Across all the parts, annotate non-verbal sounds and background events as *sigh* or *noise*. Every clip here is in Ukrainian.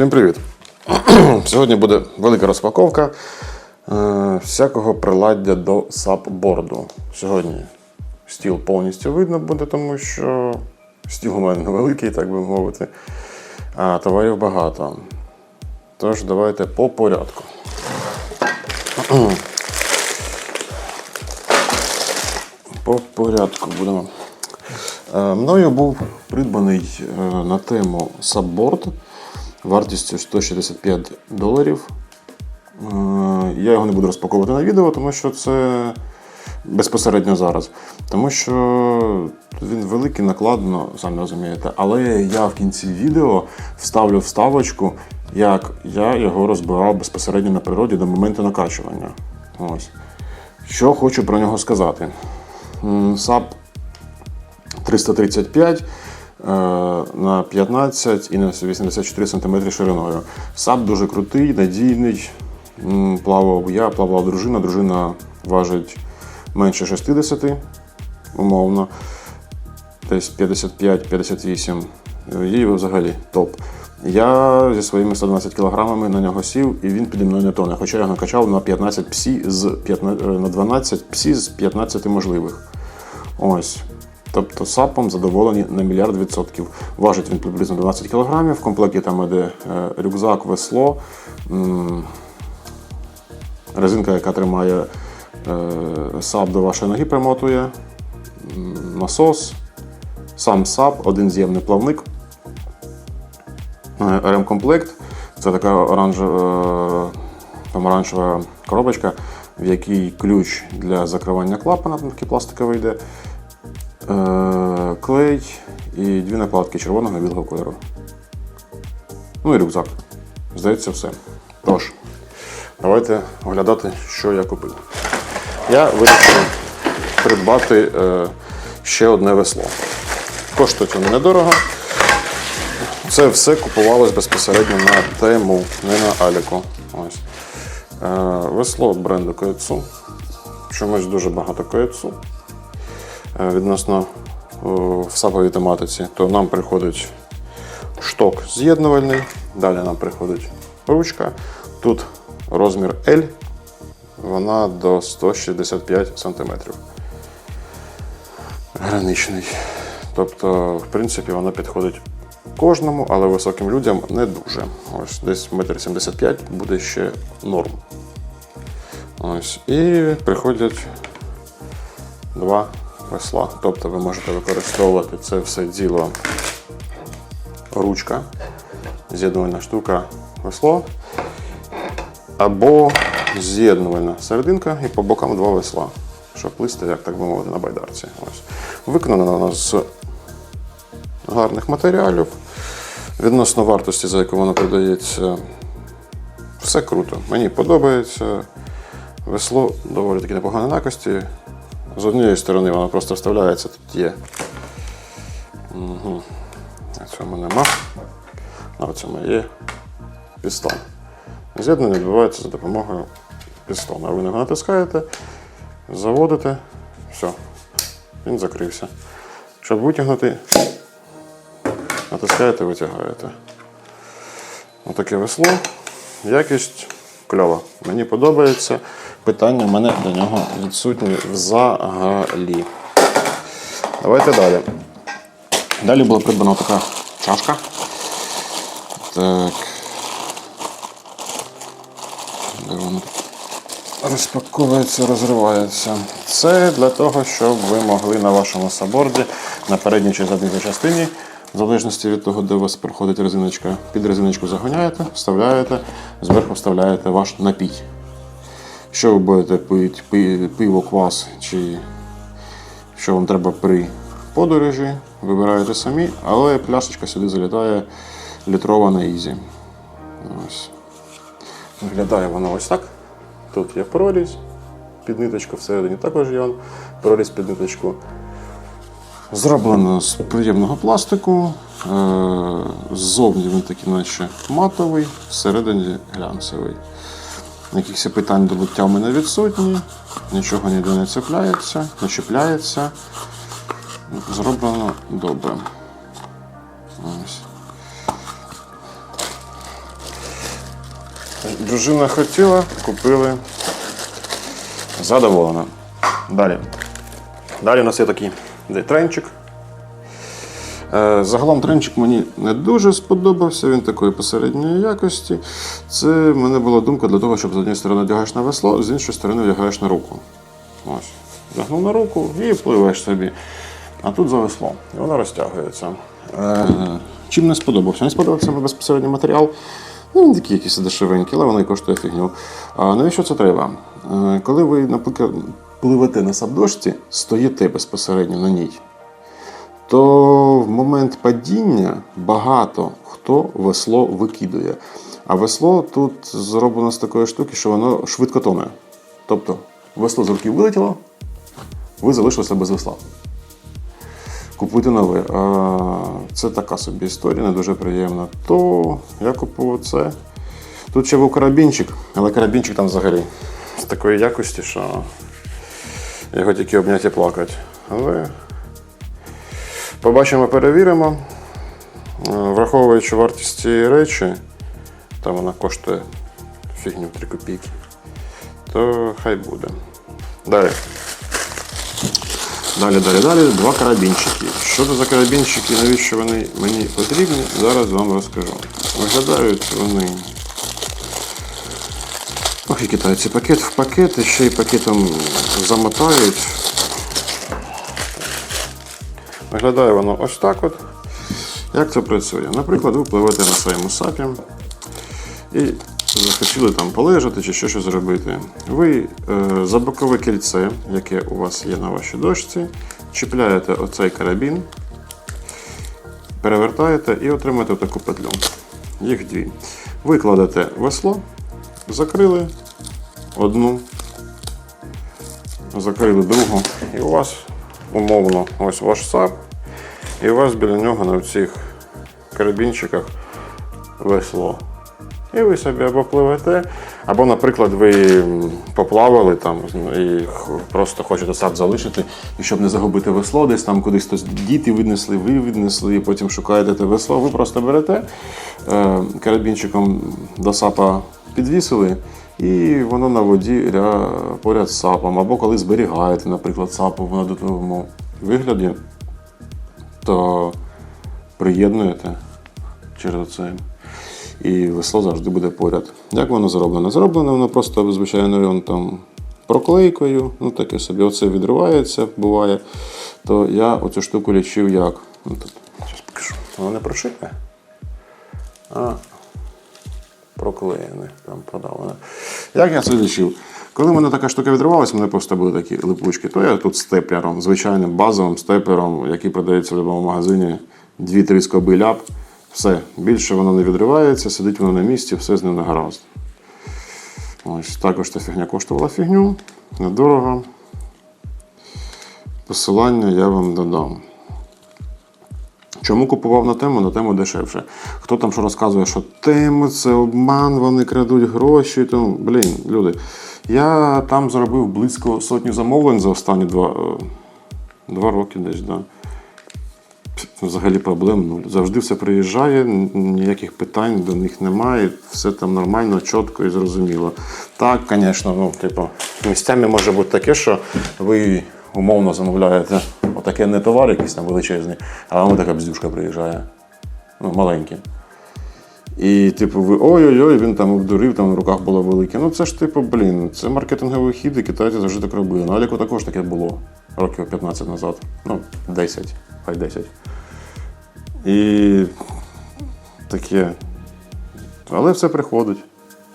Всім привіт! *clears throat* Сьогодні буде велика розпаковка е, всякого приладдя до сапборду. Сьогодні стіл повністю видно буде, тому що стіл у мене невеликий, так би мовити, а товарів багато. Тож, давайте по порядку. *clears throat* По порядку будемо. Е, Мною був придбаний е, на тему сабборд вартістю 165 доларів. Е, Я його не буду розпаковувати на відео, тому що це безпосередньо зараз. Тому що він великий, накладно, самі розумієте. Але я в кінці відео вставлю вставочку, як я його розбирав безпосередньо на природі до моменту накачування. Ось. Що хочу про нього сказати. САП 335 е, на 15 і на 84 см шириною. САП дуже крутий, надійний. Плавав я, плавала дружина. Дружина важить менше 60, умовно. Десь 55-58. Їй взагалі топ. Я зі своїми 112 кілограмами на нього сів, і він піді мною не тоне. Хоча я накачав на 15 псі з 15, на 12 псі з 15 можливих. Ось. Тобто сапом задоволені на мільярд відсотків. Важить він приблизно 12 кг. В комплекті там іде е, рюкзак, весло, резинка, яка тримає е, сап до вашої ноги, примотує, насос, сам сап, один з'ємний плавник, е, ремкомплект. Це така оранжева, коробочка, в якій ключ для закривання клапана, там такий пластиковий йде клей і дві накладки червоного і білого кольору. Ну і рюкзак. Здається, все. Тож, давайте оглядати, що я купив. Я вирішив придбати е, ще одне весло. Коштує воно недорого. Це все купувалось безпосередньо на тему, не на Аліку. Ось. Е, весло бренду Коецу. Чомусь дуже багато Коецу. Е, відносно в саповій тематиці, то нам приходить шток з'єднувальний, далі нам приходить ручка. Тут розмір L, вона до 165 см. Граничний. Тобто, в принципі, вона підходить кожному, але високим людям не дуже. Ось десь 1,75 м буде ще норм. Ось. І приходять два весла. Тобто ви можете використовувати це все діло ручка, з'єднувальна штука весло, або з'єднувальна серединка і по бокам два весла, щоб плисти, як так би мовити, на байдарці. Ось. Виконано вона з гарних матеріалів. Відносно вартості, за яку вона продається, все круто. Мені подобається. Весло доволі таки непоганої якості. З однієї сторони воно просто вставляється, тут є. Угу. На цьому нема. А в цьому є пістон. З'єднання відбувається за допомогою пістона. Ви його натискаєте, заводите, все, він закрився. Щоб витягнути, натискаєте, витягаєте. Отаке весло. Якість кльова. Мені подобається. Питання в мене до нього відсутні взагалі. Давайте далі. Далі була придбана така чашка. Так. Де вона? Розпаковується, розривається. Це для того, щоб ви могли на вашому саборді на передній чи задній частині, в залежності від того, де у вас проходить резиночка, під резиночку загоняєте, вставляєте, зверху вставляєте ваш напій. Що ви будете пити, пи- пиво, квас чи що вам треба при подорожі, вибираєте самі, але пляшечка сюди залітає літрова на ізі. Ось. Виглядає вона ось так. Тут є прорізь під ниточку, всередині також є прорізь під ниточку. Зроблено з приємного пластику. Е, Ззовні він такий, наче матовий, всередині глянцевий. Якихось питань до буття в мене відсутні, нічого ніде не цепляється, не чіпляється. Зроблено добре. Ось. Дружина хотіла, купили. Задоволена. Далі. Далі у нас є такий тренчик. Е, Загалом тренчик мені не дуже сподобався, він такої посередньої якості. Це в мене була думка для того, щоб з однієї сторони одягаєш на весло, з іншої сторони одягаєш на руку. Ось. Загнув на руку і пливеш собі. А тут за весло. І воно розтягується. Е, чим не сподобався? Не сподобався безпосередньо матеріал. Ну, він такий якийсь дешевенький, але воно і коштує фігню. А навіщо це треба? Е, коли ви, наприклад, пливете на сабдошці, стоїте безпосередньо на ній, то в момент падіння багато хто весло викидує. А весло тут зроблено з такої штуки, що воно швидко тоне. Тобто весло з руки вилетіло, ви залишилися без весла. Купуйте нове. Це така собі історія, не дуже приємна. То я купував це. Тут ще був карабінчик, але карабінчик там взагалі з такої якості, що його тільки обняти і плакати. Але побачимо, перевіримо. Е, Враховуючи вартість цієї речі, там вона коштує фігню 3 копійки, то хай буде. Далі. Далі, далі, далі. Два карабінчики. Що це за карабінчики, навіщо вони мені потрібні, зараз вам розкажу. Виглядають вони. Ох, і китайці пакет в пакет, і ще й пакетом замотають. Виглядає воно ось так от. Як це працює? Наприклад, ви пливете на своєму сапі і захотіли там полежати чи щось зробити. Ви е, за бокове кільце, яке у вас є на вашій дошці, чіпляєте оцей карабін, перевертаєте і отримаєте таку петлю. Їх дві. Ви кладете весло, закрили одну, закрили другу, і у вас умовно ось ваш сап, і у вас біля нього на цих карабінчиках весло. І ви собі або пливете, або, наприклад, ви поплавали там і просто хочете сад залишити, і щоб не загубити весло, десь там кудись хтось діти віднесли, ви віднесли, і потім шукаєте те весло. Ви просто берете е, карабінчиком до сапа підвісили, і воно на воді поряд з сапом. Або коли зберігаєте, наприклад, сапу в надутому вигляді, то приєднуєте через це. І весло завжди буде поряд. Як воно зроблено? Зроблено воно просто звичайною там проклейкою, ну таке собі. Оце відривається, буває. То я оцю штуку лічив як. Ну, тут, зараз покажу. Воно не прошите, а проклеєне, там продавлене. Як я це лічив? Коли мене така штука відривалася, мене просто були такі липучки, то я тут степлером, звичайним базовим степлером, який продається в будь-якому магазині, 2-3 скоби ляп. Все, більше воно не відривається, сидить воно на місці, все з ним не гаразд. Ось також ця фігня коштувала фігню, недорого. Посилання я вам додам. Чому купував на тему? На тему дешевше. Хто там що розказує, що тема це обман, вони крадуть гроші. То, блін, люди. Я там зробив близько сотні замовлень за останні два, е, два роки десь. Да. Взагалі проблем нуль. Завжди все приїжджає, ніяких питань до них немає, все там нормально, чітко і зрозуміло. Так, звісно, ну, типу, місцями може бути таке, що ви умовно замовляєте отаке не товар якийсь там величезний, а вам така бздюшка приїжджає. Ну, маленький. І, типу, ви ой-ой-ой, він там обдурив, там в руках було велике. Ну це ж, типу, блін, це маркетинговий хід, і китайці завжди так робили. На Аліку також таке було років 15 назад. Ну, 10, хай 10. І таке. Але все приходить,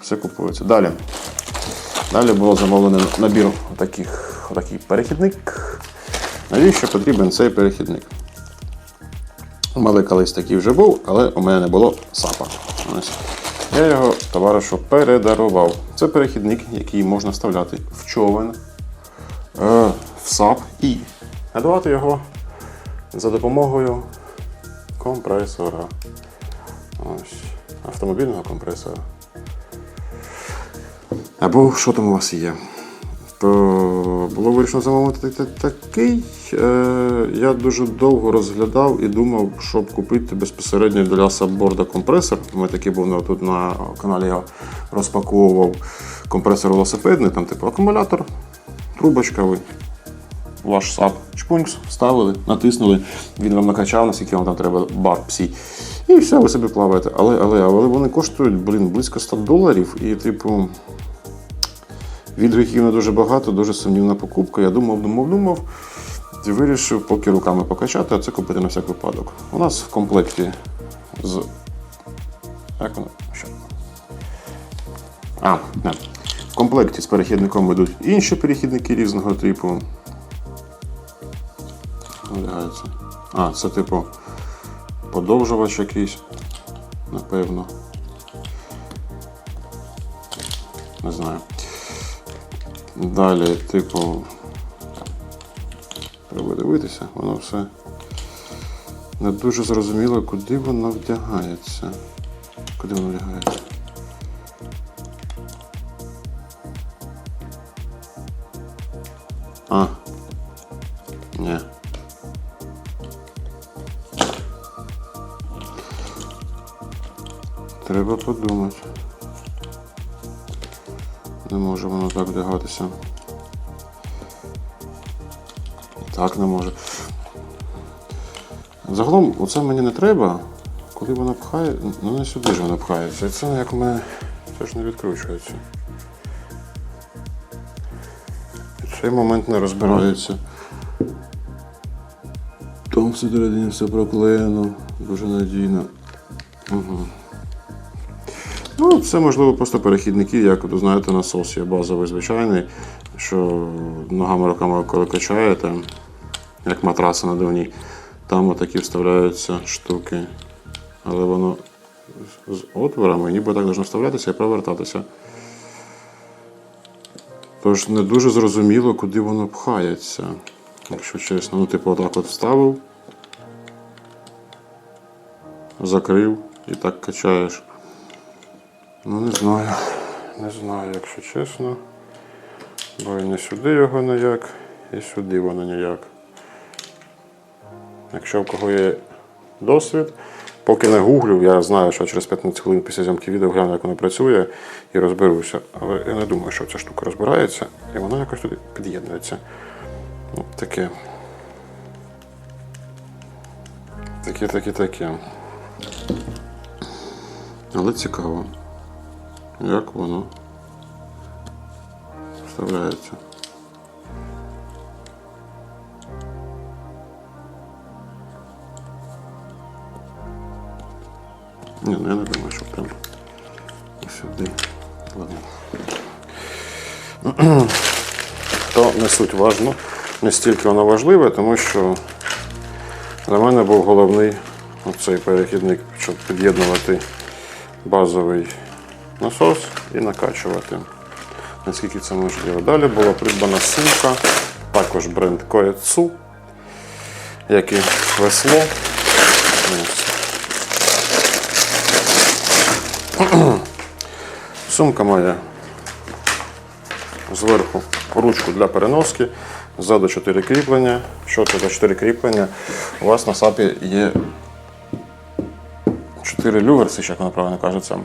все купується. Далі. Далі було замовлено набір таких, такий перехідник. Навіщо потрібен цей перехідник? У мене колись такий вже був, але у мене не було сапа. Ось. Я його товаришу передарував. Це перехідник, який можна вставляти в човен, е, в сап і надавати його за допомогою компресора. Ось. Автомобільного компресора. Або що там у вас є? То було вирішено замовити такий. Е, Я дуже довго розглядав і думав, щоб купити безпосередньо для сабборда компресор. Мене такий був тут на каналі я розпаковував компресор велосипедний, там типу акумулятор, трубочка ви. Ваш сап чпунькс, вставили, натиснули, він вам накачав, наскільки вам там треба бар псі. І все, ви собі плаваєте. Але, але, але вони коштують, блін, близько 100 доларів. І, типу, відгуків не дуже багато, дуже сумнівна покупка. Я думав, думав, думав. Вирішив поки руками покачати, а це купити на всяк випадок. У нас в комплекті з. Як воно? Що? А, не. В комплекті з перехідником йдуть інші перехідники різного типу. А, це типу подовжувач якийсь, напевно. Не знаю. Далі, типу, треба дивитися, воно все не дуже зрозуміло, куди воно вдягається. Куди воно вдягається? А. Ні. Треба подумати. Вдягатися. І Так не може. Загалом, оце мені не треба. Коли воно пхає, ну не сюди ж воно пхається. І це як у мене це ж не відкручується. І цей момент не розбирається. Там всередині все проклеєно, дуже надійно. Угу. Ну, це можливо просто перехідники, як ви знаєте, насос є базовий звичайний, що ногами руками, коли качаєте, як матраси надувні, там отакі вставляються штуки. Але воно з отворами ніби так должно вставлятися і провертатися. Тож не дуже зрозуміло, куди воно пхається, якщо чесно. Ну, типу, отак от вставив, закрив і так качаєш. Ну, не знаю. Не знаю, якщо чесно. Бо і не сюди його ніяк, і сюди воно ніяк. Якщо в кого є досвід, поки не гуглю, я знаю, що через 15 хвилин після зйомки відео гляну, як воно працює і розберуся. Але я не думаю, що ця штука розбирається і воно якось туди під'єднується. От таке. Таке, таке, таке. Але цікаво, як воно вставляється. Ні, ну я не думаю, що прям сюди. Ладно. *clears throat* То не суть важно, не стільки воно важливе, тому що для мене був головний оцей перехідник, щоб під'єднувати базовий насос і накачувати. Наскільки це можливо. Далі була придбана сумка, також бренд Koetsu, як і весло. *clears throat* Сумка має зверху ручку для переноски, ззаду 4 кріплення. Що це за 4 кріплення? У вас на сапі є 4 люверси, як воно правильно кажеться,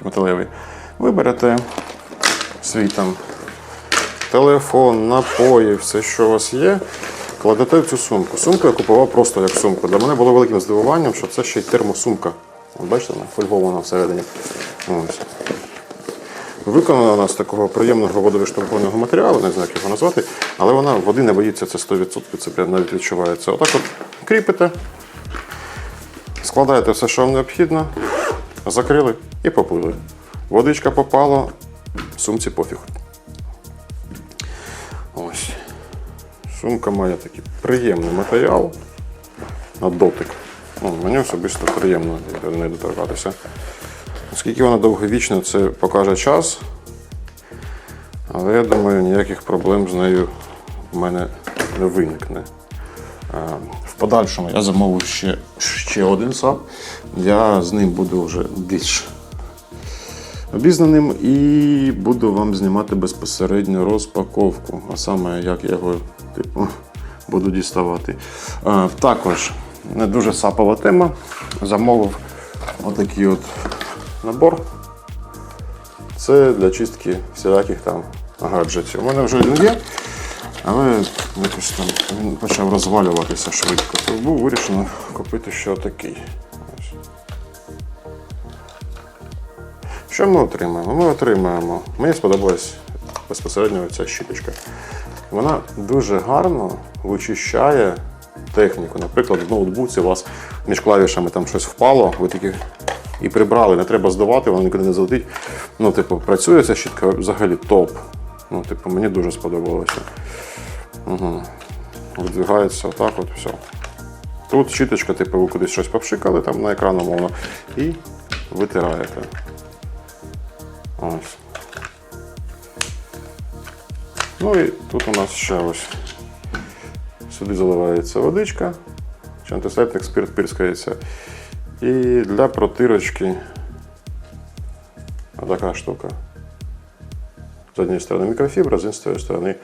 такі металеві. Ви свій там телефон, напої, все, що у вас є, кладете в цю сумку. Сумку я купував просто як сумку. Для мене було великим здивуванням, що це ще й термосумка. Бачите, вона фольгована всередині. Ось. Виконана вона з такого приємного водовиштовхованого матеріалу, не знаю, як його назвати, але вона води не боїться, це 100%, це прям навіть відчувається. Отак от кріпите, складаєте все, що вам необхідно, закрили і поплили. Водичка попала, сумці пофіг. Ось. Сумка має такий приємний матеріал на дотик. Ну, мені особисто приємно до неї доторкатися. Наскільки вона довговічна, це покаже час. Але я думаю, ніяких проблем з нею в мене не виникне. В подальшому я замовив ще, ще один САП. Я з ним буду вже більш обізнаним і буду вам знімати безпосередньо розпаковку. А саме, як я його типу, буду діставати. Е, також не дуже сапова тема. Замовив отакий от набор. Це для чистки всіляких там гаджетів. У мене вже один є, але якось там він почав розвалюватися швидко. То був вирішено купити ще отакий. Що ми отримаємо? Ми отримаємо. Мені сподобалась безпосередньо ця щіточка. Вона дуже гарно вичищає техніку. Наприклад, в ноутбуці у вас між клавішами там щось впало, ви такі і прибрали, не треба здавати, вона нікуди не залетить. Ну, типу, працює ця щітка взагалі топ. Ну, типу, мені дуже сподобалося. Угу. Видвигається отак, от все. Тут щіточка, типу, ви кудись щось попшикали там на екран, умовно, і витираєте. Ось. Ну і тут у нас ще ось. Сюди заливається водичка, чи антисептик, спирт пірскається. І для протирочки така штука. З однієї сторони мікрофібра, з іншої сторони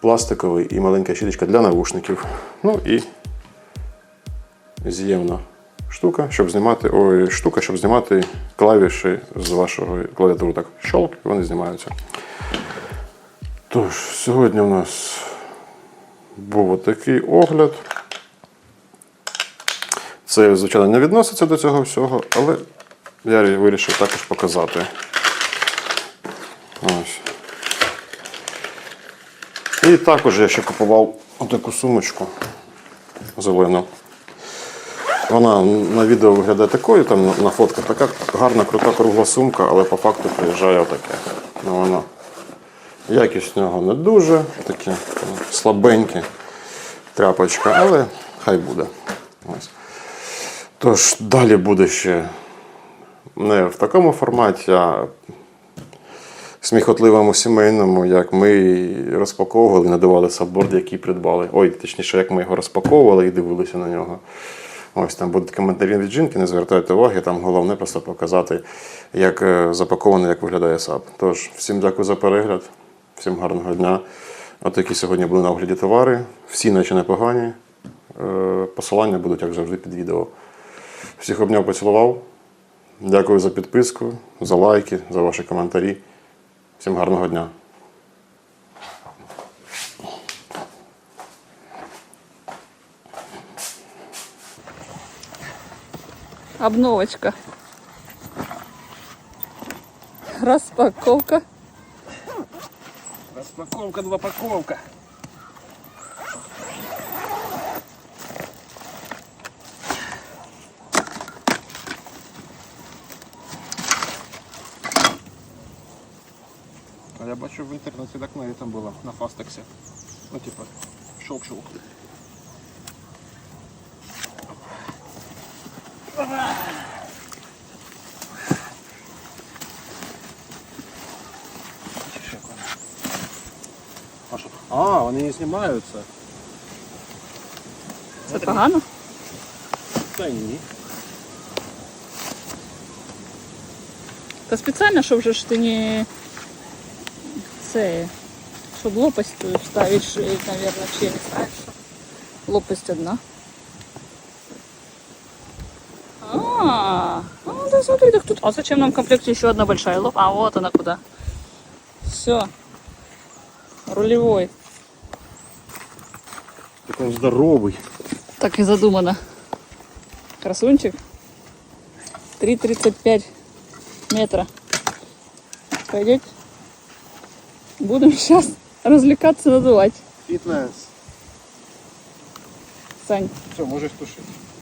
пластиковий і маленька щіточка для навушників. Ну і з'ємна штука, щоб знімати, ой, штука, щоб знімати клавіші з вашого клавіатури. Так, щолк, і вони знімаються. Тож, сьогодні у нас був отакий огляд. Це, звичайно, не відноситься до цього всього, але я вирішив також показати. Ось. І також я ще купував отаку сумочку зелену. Вона на відео виглядає такою, там на- фотках така гарна, крута кругла сумка, але по факту приїжджає отаке. Ну, воно. Якість в нього не дуже, такі ну, слабенькі тряпочка, але хай буде. Ось. Тож далі буде ще не в такому форматі, а сміхотливому сімейному, як ми розпаковували, надавали сабборд, який придбали. Ой, точніше, як ми його розпаковували і дивилися на нього. Ось там будуть коментарі від жінки, не звертайте уваги, там головне просто показати, як е, запаковано, як виглядає САП. Тож, всім дякую за перегляд, всім гарного дня. Отакі сьогодні були на огляді товари. Всі наче непогані. Е, Посилання будуть, як завжди, під відео. Всіх обняв, поцілував. Дякую за підписку, за лайки, за ваші коментарі. Всім гарного дня. Обновочка. Распаковка. Распаковка, двопаковка. А я бачу в інтернеті так навіть там було на фастексі. Ну типа шок-шок. А, вони не знімаються. Це погано? Та ні. Та спеціально, щоб же ж ти не це, щоб лопасть вставить, наверное, чи я не знаю, що. Лопасть одна. А, ну да смотри, так тут. А зачем нам в комплекте еще одна большая лоп? А вот она куда. Все. Рулевой. Такий він здоровий. Так и задумано. Красунчик. 3,35 метра. Пойдете? Будем сейчас развлекаться, надувать. Фітнес. Сань, Все, можешь тушити.